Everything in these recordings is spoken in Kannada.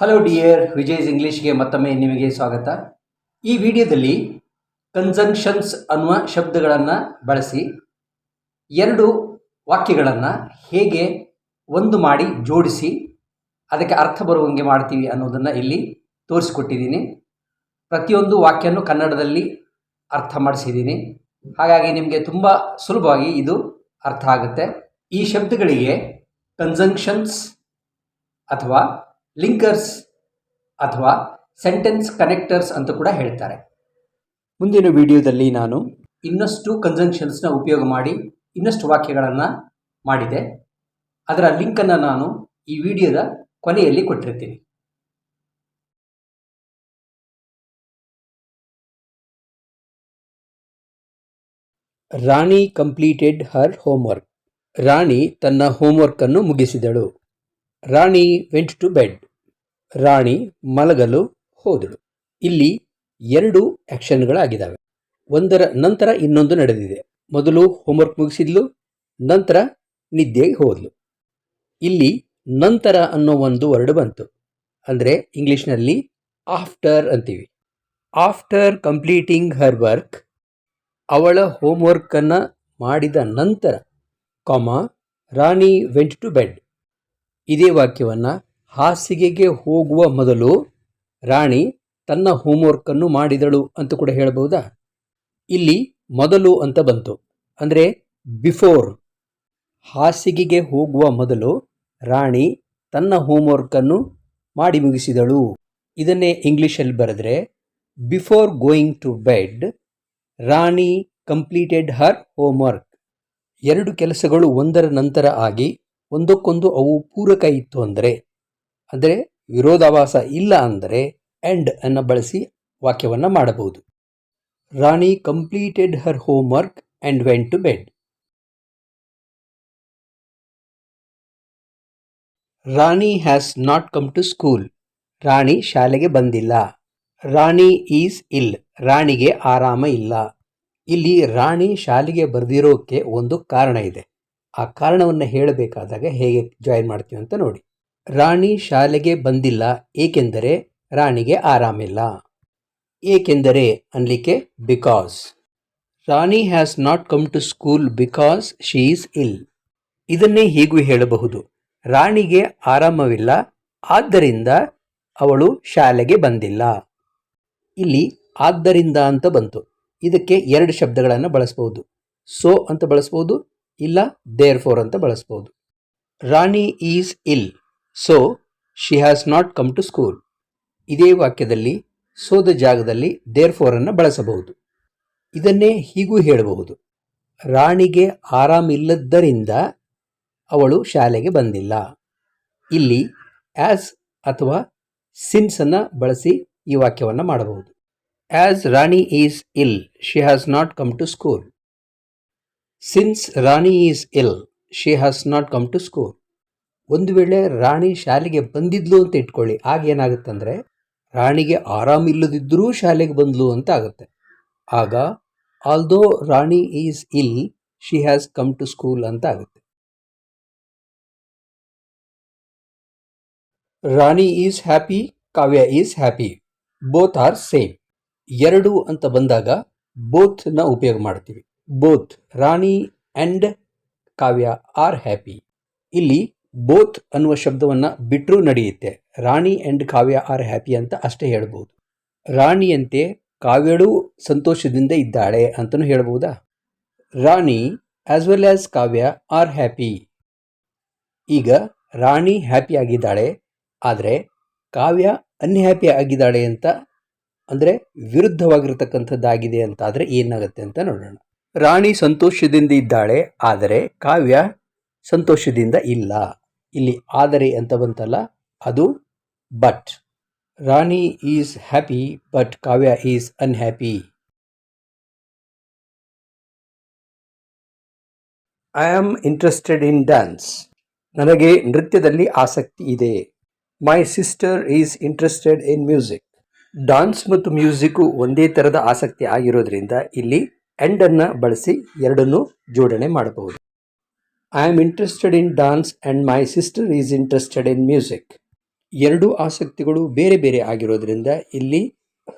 ಹಲೋ ಡಿಯರ್ ವಿಜಯ್ಸ್ ಇಂಗ್ಲೀಷ್ಗೆ ಮತ್ತೊಮ್ಮೆ ನಿಮಗೆ ಸ್ವಾಗತ. ಈ ವಿಡಿಯೋದಲ್ಲಿ ಕನ್ಸಂಕ್ಷನ್ಸ್ ಅನ್ನುವ ಶಬ್ದಗಳನ್ನು ಬಳಸಿ, ಎರಡು ವಾಕ್ಯಗಳನ್ನು ಹೇಗೆ ಒಂದು ಮಾಡಿ ಜೋಡಿಸಿ, ಅದಕ್ಕೆ ಅರ್ಥ ಬರುವಂಗೆ ಮಾಡ್ತೀವಿ ಅನ್ನೋದನ್ನು ಇಲ್ಲಿ ತೋರಿಸಿಕೊಟ್ಟಿದ್ದೀನಿ. ಪ್ರತಿಯೊಂದು ವಾಕ್ಯನೂ ಕನ್ನಡದಲ್ಲಿ ಅರ್ಥ ಮಾಡಿಸಿದ್ದೀನಿ. ಹಾಗಾಗಿ ನಿಮಗೆ ತುಂಬ ಸುಲಭವಾಗಿ ಇದು ಅರ್ಥ ಆಗುತ್ತೆ. ಈ ಶಬ್ದಗಳಿಗೆ ಕನ್ಸಂಕ್ಷನ್ಸ್ ಅಥವಾ ಲಿಂಕರ್ಸ್ ಅಥವಾ ಸೆಂಟೆನ್ಸ್ ಕನೆಕ್ಟರ್ಸ್ ಅಂತ ಕೂಡ ಹೇಳ್ತಾರೆ. ಮುಂದಿನ ವಿಡಿಯೋದಲ್ಲಿ ನಾನು ಇನ್ನಷ್ಟು ಕನ್ಸಂಕ್ಷನ್ಸ್ನ ಉಪಯೋಗ ಮಾಡಿ ಇನ್ನಷ್ಟು ವಾಕ್ಯಗಳನ್ನು ಮಾಡಿದೆ. ಅದರ ಲಿಂಕನ್ನು ನಾನು ಈ ವಿಡಿಯೋದ ಕೊನೆಯಲ್ಲಿ ಕೊಟ್ಟಿರ್ತೀನಿ. ರಾಣಿ ಕಂಪ್ಲೀಟೆಡ್ ಹರ್ ಹೋಮ್ವರ್ಕ್. ರಾಣಿ ತನ್ನ ಹೋಮ್ವರ್ಕನ್ನು ಮುಗಿಸಿದಳು. Rani went to bed. Rani ಮಲಗಲು ಹೋದಳು. ಇಲ್ಲಿ ಎರಡು ಆ್ಯಕ್ಷನ್ಗಳಾಗಿದ್ದಾವೆ ಒಂದರ ನಂತರ ಇನ್ನೊಂದು ನಡೆದಿದೆ. ಮೊದಲು ಹೋಮ್ವರ್ಕ್ ಮುಗಿಸಿದ್ಲು, ನಂತರ ನಿದ್ದೆಗೆ ಹೋದ್ಲು. ಇಲ್ಲಿ ನಂತರ ಅನ್ನೋ ಒಂದು ವರ್ಡ್ ಬಂತು. ಅಂದರೆ ಇಂಗ್ಲೀಷ್ನಲ್ಲಿ ಆಫ್ಟರ್ ಅಂತೀವಿ. ಆಫ್ಟರ್ ಕಂಪ್ಲೀಟಿಂಗ್ ಹರ್ ವರ್ಕ್ ಅವಳ ಹೋಮ್ವರ್ಕನ್ನು ಮಾಡಿದ ನಂತರ ಕಾಮ ರಾಣಿ ವೆಂಟ್ ಟು ಬೆಡ್ ಇದೇ ವಾಕ್ಯವನ್ನು ಹಾಸಿಗೆಗೆ ಹೋಗುವ ಮೊದಲು ರಾಣಿ ತನ್ನ ಹೋಮ್ವರ್ಕನ್ನು ಮಾಡಿದಳು ಅಂತ ಕೂಡ ಹೇಳಬಹುದಾ? ಇಲ್ಲಿ ಮೊದಲು ಅಂತ ಬಂತು. ಅಂದರೆ ಬಿಫೋರ್ ಹಾಸಿಗೆಗೆ ಹೋಗುವ ಮೊದಲು ರಾಣಿ ತನ್ನ ಹೋಮ್ವರ್ಕನ್ನು ಮಾಡಿ ಮುಗಿಸಿದಳು. ಇದನ್ನೇ ಇಂಗ್ಲೀಷಲ್ಲಿ ಬರೆದ್ರೆ before going to bed Rani completed her homework ಎರಡು ಕೆಲಸಗಳು ಒಂದರ ನಂತರ ಆಗಿ ಒಂದಕ್ಕೊಂದು ಅವು ಪೂರಕ ಇತ್ತು ಅಂದರೆ ಅಂದರೆ ವಿರೋಧಾಭಾಸ ಇಲ್ಲ ಅಂದರೆ ಎಂಡ್ ಅನ್ನು ಬಳಸಿ ವಾಕ್ಯವನ್ನು ಮಾಡಬಹುದು. Rani completed her homework and went to bed Rani has not come to school Rani ಶಾಲೆಗೆ ಬಂದಿಲ್ಲ. ರಾಣಿ ಈಸ್ ಇಲ್ ರಾಣಿಗೆ ಆರಾಮ ಇಲ್ಲ. ಇಲ್ಲಿ ರಾಣಿ ಶಾಲೆಗೆ ಬರೆದಿರೋಕ್ಕೆ ಒಂದು ಕಾರಣ ಇದೆ. ಆ ಕಾರಣವನ್ನು ಹೇಳಬೇಕಾದಾಗ ಹೇಗೆ ಜಾಯಿನ್ ಮಾಡ್ತೀವಿ ಅಂತ ನೋಡಿ. ರಾಣಿ ಶಾಲೆಗೆ ಬಂದಿಲ್ಲ, ಏಕೆಂದರೆ ರಾಣಿಗೆ ಆರಾಮಿಲ್ಲ. ಏಕೆಂದರೆ ಅನ್ಲಿಕ್ಕೆ, because Rani has not come to school because she is ill. ಇದನ್ನೇ ಹೀಗೂ ಹೇಳಬಹುದು. ರಾಣಿಗೆ ಆರಾಮವಿಲ್ಲ, ಆದ್ದರಿಂದ ಅವಳು ಶಾಲೆಗೆ ಬಂದಿಲ್ಲ. ಇಲ್ಲಿ ಆದ್ದರಿಂದ ಅಂತ ಬಂತು. ಇದಕ್ಕೆ ಎರಡು ಶಬ್ದಗಳನ್ನು ಬಳಸ್ಬೋದು. ಸೋ ಅಂತ ಬಳಸ್ಬೋದು, ಇಲ್ಲ ದೇರ್ ಫೋರ್ ಅಂತ ಬಳಸ್ಬೋದು. Rani is ill so she has not come to school ಇದೇ ವಾಕ್ಯದಲ್ಲಿ, ಸೋದ ಜಾಗದಲ್ಲಿ ದೇರ್ ಫೋರನ್ನು ಬಳಸಬಹುದು. ಇದನ್ನೇ ಹೀಗೂ ಹೇಳಬಹುದು. ರಾಣಿಗೆ ಆರಾಮಿಲ್ಲದ್ದರಿಂದ ಅವಳು ಶಾಲೆಗೆ ಬಂದಿಲ್ಲ. ಇಲ್ಲಿ ಆ್ಯಸ್ ಅಥವಾ ಸಿನ್ಸನ್ನು ಬಳಸಿ ಈ ವಾಕ್ಯವನ್ನು ಮಾಡಬಹುದು. As Rani is ill she has not come to school since Rani is ill she has not come to school ಒಂದು ವೇಳೆ ರಾಣಿ ಶಾಲೆಗೆ ಬಂದಿದ್ಲು ಅಂತ ಇಟ್ಕೊಳ್ಳಿ. ಆಗ ಏನಾಗುತ್ತಂದರೆ, ರಾಣಿಗೆ ಆರಾಮಿಲ್ಲದಿದ್ದರೂ ಶಾಲೆಗೆ ಬಂದ್ಲು ಅಂತ ಆಗುತ್ತೆ. ಆಗ although Rani is ill she has come to school ಅಂತ ಆಗುತ್ತೆ. Rani is happy Kavya is happy both are same ಎರಡು ಅಂತ ಬಂದಾಗ ಬೋತ್ನ ಉಪಯೋಗ ಮಾಡ್ತೀವಿ. Both Rani and Kavya are happy ಇಲ್ಲಿ ಬೋತ್ ಅನ್ನುವ ಶಬ್ದವನ್ನು ಬಿಟ್ಟರೂ ನಡೆಯುತ್ತೆ. Rani and Kavya are happy ಅಂತ ಅಷ್ಟೇ ಹೇಳ್ಬೋದು. ರಾಣಿಯಂತೆ ಕಾವ್ಯಳು ಸಂತೋಷದಿಂದ ಇದ್ದಾಳೆ ಅಂತಲೂ ಹೇಳ್ಬೋದಾ? Rani as well as Kavya are happy. ಈಗ ರಾಣಿ ಹ್ಯಾಪಿ ಆಗಿದ್ದಾಳೆ, ಆದರೆ ಕಾವ್ಯ ಅನ್ಹ್ಯಾಪಿ ಆಗಿದ್ದಾಳೆ ಅಂತ, ಅಂದರೆ ವಿರುದ್ಧವಾಗಿರ್ತಕ್ಕಂಥದ್ದಾಗಿದೆ ಅಂತ ಆದರೆ ಏನಾಗುತ್ತೆ ಅಂತ ನೋಡೋಣ. ರಾಣಿ ಸಂತೋಷದಿಂದ ಇದ್ದಾಳೆ, ಆದರೆ ಕಾವ್ಯ ಸಂತೋಷದಿಂದ ಇಲ್ಲ. ಇಲ್ಲಿ ಆದರೆ ಅಂತ ಬಂತಲ್ಲ, ಅದು but Rani is happy but Kavya is unhappy. I am interested in dance ನನಗೆ ನೃತ್ಯದಲ್ಲಿ ಆಸಕ್ತಿ ಇದೆ. My sister is interested in music dance ಮತ್ತು ಮ್ಯೂಸಿಕ್ಕು ಒಂದೇ ಥರದ ಆಸಕ್ತಿ ಆಗಿರೋದ್ರಿಂದ ಇಲ್ಲಿ ಎಂಡನ್ನು ಬಳಸಿ ಎರಡನ್ನೂ ಜೋಡಣೆ ಮಾಡಬಹುದು. I am interested in dance and my sister is interested in music ಎರಡು ಆಸಕ್ತಿಗಳು ಬೇರೆ ಬೇರೆ ಆಗಿರೋದ್ರಿಂದ ಇಲ್ಲಿ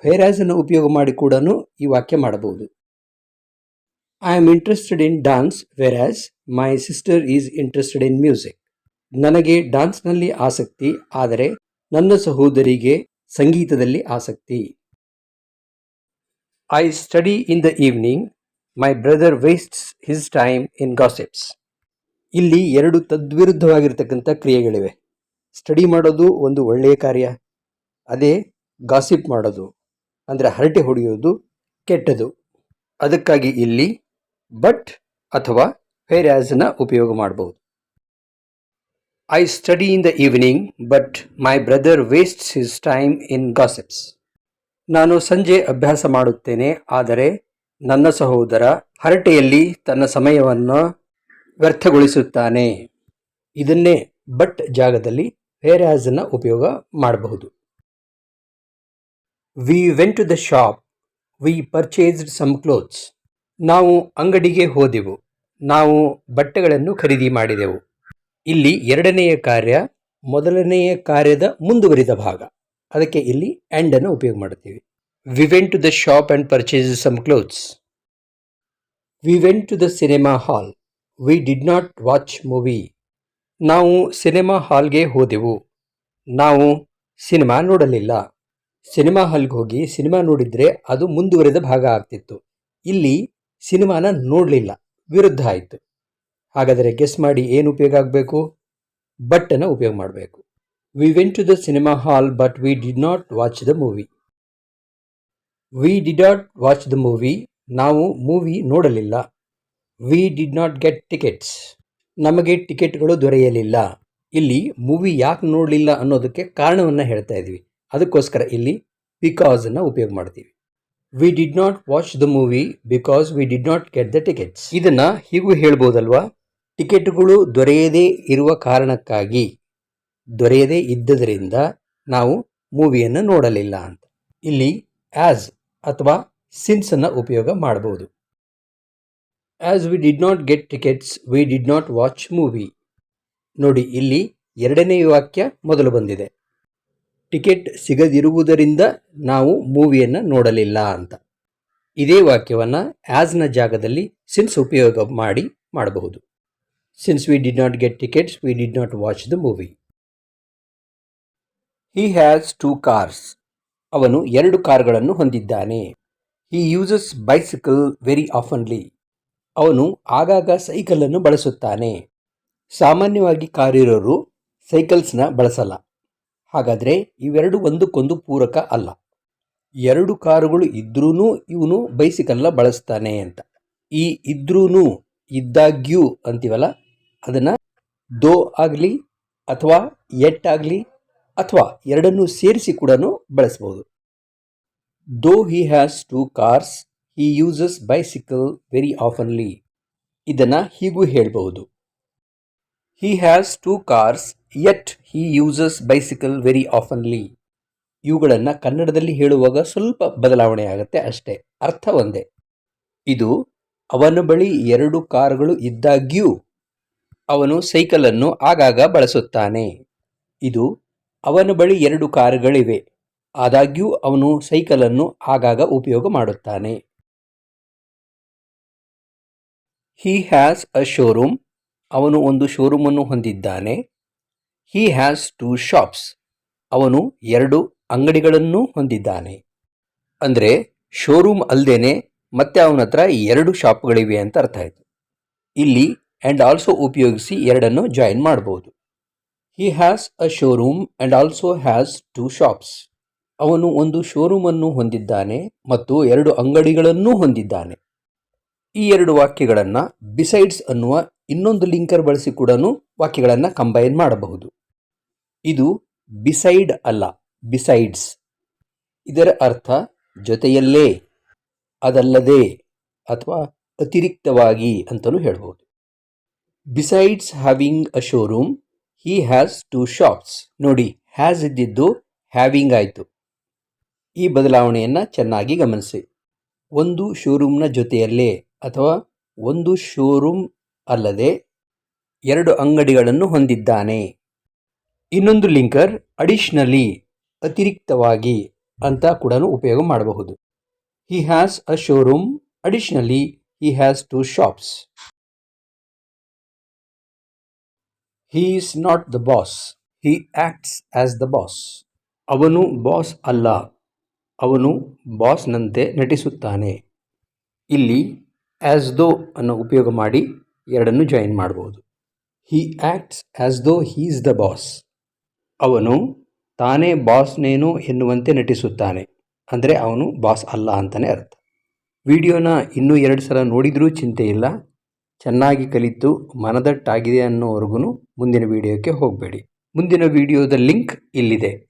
ಹೇರಾಜನ್ನು ಉಪಯೋಗ ಮಾಡಿ ಕೂಡ ಈ ವಾಕ್ಯ ಮಾಡಬಹುದು. I am interested in dance as my sister is interested in music ನನಗೆ ಡಾನ್ಸ್ನಲ್ಲಿ ಆಸಕ್ತಿ, ಆದರೆ ನನ್ನ ಸಹೋದರಿಗೆ ಸಂಗೀತದಲ್ಲಿ ಆಸಕ್ತಿ. I study in the evening my brother wastes his time in gossips ಇಲ್ಲಿ ಎರಡು ತದ್ವಿರುದ್ಧವಾಗಿರ್ತಕ್ಕಂಥ ಕ್ರಿಯೆಗಳಿವೆ. ಸ್ಟಡಿ ಮಾಡೋದು ಒಂದು ಒಳ್ಳೆಯ ಕಾರ್ಯ, ಅದೇ ಗಾಸಿಪ್ ಮಾಡೋದು, ಅಂದರೆ ಹರಟೆ ಹೊಡೆಯೋದು ಕೆಟ್ಟದು. ಅದಕ್ಕಾಗಿ ಇಲ್ಲಿ ಬಟ್ ಅಥವಾ ನ ಉಪಯೋಗ ಮಾಡಬಹುದು I study in the evening but my brother wastes his time in gossips ನಾನು ಸಂಜೆ ಅಭ್ಯಾಸ ಮಾಡುತ್ತೇನೆ, ಆದರೆ ನನ್ನ ಸಹೋದರ ಹರಟೆಯಲ್ಲಿ ತನ್ನ ಸಮಯವನ್ನು ವ್ಯರ್ಥಗೊಳಿಸುತ್ತಾನೆ. ಇದನ್ನೇ ಬಟ್ ಜಾಗದಲ್ಲಿ ನ ಉಪಯೋಗ ಮಾಡಬಹುದು. We went to the shop we purchased some clothes ನಾವು ಅಂಗಡಿಗೆ ಹೋದೆವು. ನಾವು ಬಟ್ಟೆಗಳನ್ನು ಖರೀದಿ ಮಾಡಿದೆವು. ಇಲ್ಲಿ ಎರಡನೆಯ ಕಾರ್ಯ, ಮೊದಲನೆಯ ಕಾರ್ಯದ ಮುಂದುವರಿದ ಭಾಗ. ಅದಕ್ಕೆ ಇಲ್ಲಿ ಆ್ಯಂಡ್ ಅನ್ನು ಉಪಯೋಗ ಮಾಡುತ್ತೀವಿ. We went to the shop and purchase some clothes we went to the cinema hall we did not watch movie ನಾವು ಸಿನಿಮಾ ಹಾಲ್ಗೆ ಹೋದೆವು. ನಾವು ಸಿನಿಮಾ ನೋಡಲಿಲ್ಲ. ಸಿನಿಮಾ ಹಾಲ್ಗೆ ಹೋಗಿ ಸಿನಿಮಾ ನೋಡಿದರೆ ಅದು ಮುಂದುವರೆದ ಭಾಗ ಆಗ್ತಿತ್ತು. ಇಲ್ಲಿ ಸಿನಿಮಾನ ನೋಡಲಿಲ್ಲ. ವಿರುದ್ಧ ಆಯಿತು. ಹಾಗಾದರೆ ಗೆಸ್ ಮಾಡಿ ಏನು ಉಪಯೋಗ ಆಗಬೇಕು? ಬಟ್ಟನ್ನು ಉಪಯೋಗ ಮಾಡಬೇಕು. We went to the cinema hall but we did not watch the movie we did not watch the movie ನಾವು ಮೂವಿ ನೋಡಲಿಲ್ಲ. We did not get tickets ನಮಗೆ ಟಿಕೆಟ್ಗಳು ದೊರೆಯಲಿಲ್ಲ. ಇಲ್ಲಿ ಮೂವಿ ಯಾಕೆ ನೋಡಲಿಲ್ಲ ಅನ್ನೋದಕ್ಕೆ ಕಾರಣವನ್ನು ಹೇಳ್ತಾ ಇದ್ವಿ. ಅದಕ್ಕೋಸ್ಕರ ಇಲ್ಲಿ ಬಿಕಾಸನ್ನು ಉಪಯೋಗ ಮಾಡ್ತೀವಿ. We did not watch the movie because we did not get the tickets ಇದನ್ನು ಹೀಗೂ ಹೇಳ್ಬೋದಲ್ವಾ? ಟಿಕೆಟ್ಗಳು ದೊರೆಯದೇ ಇರುವ ಕಾರಣಕ್ಕಾಗಿ, ದೊರೆಯದೇ ಇದ್ದದರಿಂದ ನಾವು ಮೂವಿಯನ್ನು ನೋಡಲಿಲ್ಲ ಅಂತ. ಇಲ್ಲಿ ಆಸ್ ಅಥವಾ ಸಿನ್ಸನ್ನು ಉಪಯೋಗ ಮಾಡಬಹುದು as we did not get tickets we did not watch movie ನೋಡಿ, ಇಲ್ಲಿ ಎರಡನೇ ವಾಕ್ಯ ಮೊದಲು ಬಂದಿದೆ. ಟಿಕೆಟ್ ಸಿಗದಿರುವುದರಿಂದ ನಾವು ಮೂವಿಯನ್ನು ನೋಡಲಿಲ್ಲ ಅಂತ. ಇದೇ ವಾಕ್ಯವನ್ನು ಆ್ಯಸ್ನ ಜಾಗದಲ್ಲಿ ಸಿನ್ಸ್ ಉಪಯೋಗ ಮಾಡಿ ಮಾಡಬಹುದು. Since we did not get tickets we did not watch the movie he has two cars ಅವನು ಎರಡು ಕಾರ್ಗಳನ್ನು ಹೊಂದಿದ್ದಾನೆ. ಹಿ ಯೂಸಸ್ ಬೈಸಿಕಲ್ ವೆರಿ ಆಫನ್ಲಿ ಅವನು ಆಗಾಗ ಸೈಕಲನ್ನು ಬಳಸುತ್ತಾನೆ. ಸಾಮಾನ್ಯವಾಗಿ ಕಾರಿರೋರು ಸೈಕಲ್ಸ್ನ ಬಳಸಲ್ಲ. ಹಾಗಾದರೆ ಇವೆರಡು ಒಂದಕ್ಕೊಂದು ಪೂರಕ ಅಲ್ಲ. ಎರಡು ಕಾರುಗಳು ಇದ್ರೂ ಇವನು ಬೈಸಿಕಲ್ನ ಬಳಸ್ತಾನೆ ಅಂತ. ಈ ಇದ್ರೂ ಇದ್ದಾಗ್ಯೂ ಅಂತೀವಲ್ಲ, ಅದನ್ನು ದೋ ಆಗಲಿ ಅಥವಾ ಎಟ್ ಆಗಲಿ ಅಥವಾ ಎರಡನ್ನೂ ಸೇರಿಸಿ ಕೂಡ ಬಳಸ್ಬೋದು. Though he has two cars he uses bicycle very ಆಫನ್ಲಿ ಇದನ್ನು ಹೀಗೂ ಹೇಳಬಹುದು. He has two cars yet he uses bicycle very ಆಫನ್ಲಿ ಇವುಗಳನ್ನು ಕನ್ನಡದಲ್ಲಿ ಹೇಳುವಾಗ ಸ್ವಲ್ಪ ಬದಲಾವಣೆ ಆಗುತ್ತೆ ಅಷ್ಟೇ. ಅರ್ಥ ಒಂದೇ. ಇದು ಅವನ ಬಳಿ ಎರಡು ಕಾರುಗಳು ಇದ್ದಾಗ್ಯೂ ಅವನು ಸೈಕಲನ್ನು ಆಗಾಗ ಬಳಸುತ್ತಾನೆ. ಇದು ಅವನ ಬಳಿ ಎರಡು ಕಾರುಗಳಿವೆ. ಆದಾಗ್ಯೂ ಅವನು ಸೈಕಲನ್ನು ಆಗಾಗ ಉಪಯೋಗ ಮಾಡುತ್ತಾನೆ. ಹಿ ಹ್ಯಾಸ್ ಅ ಶೋರೂಮ್ ಅವನು ಒಂದು ಶೋರೂಮನ್ನು ಹೊಂದಿದ್ದಾನೆ. ಹಿ ಹ್ಯಾಸ್ ಟೂ ಶಾಪ್ಸ್ ಅವನು ಎರಡು ಅಂಗಡಿಗಳನ್ನು ಹೊಂದಿದ್ದಾನೆ. ಅಂದರೆ ಶೋರೂಮ್ ಅಲ್ಲದೇನೆ ಮತ್ತೆ ಅವನ ಹತ್ರ ಎರಡು ಶಾಪ್ಗಳಿವೆ ಅಂತ ಅರ್ಥ ಆಯಿತು. ಇಲ್ಲಿ ಆ್ಯಂಡ್ ಆಲ್ಸೋ ಉಪಯೋಗಿಸಿ ಎರಡನ್ನು ಜಾಯಿನ್ ಮಾಡ್ಬೋದು. He has a showroom and also has two shops ಅವನು ಒಂದು ಶೋರೂಮನ್ನು ಹೊಂದಿದ್ದಾನೆ ಮತ್ತು ಎರಡು ಅಂಗಡಿಗಳನ್ನು ಹೊಂದಿದ್ದಾನೆ. ಈ ಎರಡು ವಾಕ್ಯಗಳನ್ನು ಬಿಸೈಡ್ಸ್ ಅನ್ನುವ ಇನ್ನೊಂದು ಲಿಂಕರ್ ಬಳಸಿ ಕೂಡ ವಾಕ್ಯಗಳನ್ನು ಕಂಬೈನ್ ಮಾಡಬಹುದು. ಇದು ಬಿಸೈಡ್ ಅಲ್ಲ ಬಿಸೈಡ್ಸ್ ಇದರ ಅರ್ಥ ಜೊತೆಯಲ್ಲೇ, ಅದಲ್ಲದೆ ಅಥವಾ ಅತಿರಿಕ್ತವಾಗಿ ಅಂತಲೂ ಹೇಳ್ಬೋದು besides having a showroom he has two shops ನೋಡಿ ಹ್ಯಾಸ್ ಇದ್ದಿದ್ದು ಹ್ಯಾವಿಂಗ್ ಆಯಿತು. ಈ ಬದಲಾವಣೆಯನ್ನು ಚೆನ್ನಾಗಿ ಗಮನಿಸಿ. ಒಂದು ಶೋರೂಮ್ನ ಜೊತೆಯಲ್ಲೇ ಅಥವಾ ಒಂದು ಶೋರೂಮ್ ಅಲ್ಲದೆ ಎರಡು ಅಂಗಡಿಗಳನ್ನು ಹೊಂದಿದ್ದಾನೆ. ಇನ್ನೊಂದು ಲಿಂಕರ್ ಅಡಿಷ್ನಲಿ ಅತಿರಿಕ್ತವಾಗಿ ಅಂತ ಕೂಡ ಉಪಯೋಗ ಮಾಡಬಹುದು. He has a showroom additionally he has two shops he is not the boss he acts as the boss ಅವನು ಬಾಸ್ ಅಲ್ಲ. ಅವನು ಬಾಸ್ನಂತೆ ನಟಿಸುತ್ತಾನೆ. ಇಲ್ಲಿ ಆಸ್ ದೋ ಅನ್ನು ಉಪಯೋಗ ಮಾಡಿ ಎರಡನ್ನು ಜಾಯಿನ್ ಮಾಡ್ಬೋದು. He acts as though he's the boss ಅವನು ತಾನೇ ಬಾಸ್ನೇನು ಎನ್ನುವಂತೆ ನಟಿಸುತ್ತಾನೆ. ಅಂದರೆ ಅವನು ಬಾಸ್ ಅಲ್ಲ ಅಂತಲೇ ಅರ್ಥ. ವಿಡಿಯೋನ ಇನ್ನೂ ಎರಡು ಸಲ ನೋಡಿದರೂ ಚಿಂತೆ ಇಲ್ಲ. ಚೆನ್ನಾಗಿ ಕಲಿತು ಮನದಟ್ಟಾಗಿದೆ ಅನ್ನೋವರೆಗೂ ಮುಂದಿನ ವಿಡಿಯೋಕ್ಕೆ ಹೋಗಬೇಡಿ. ಮುಂದಿನ ವಿಡಿಯೋದ ಲಿಂಕ್ ಇಲ್ಲಿದೆ.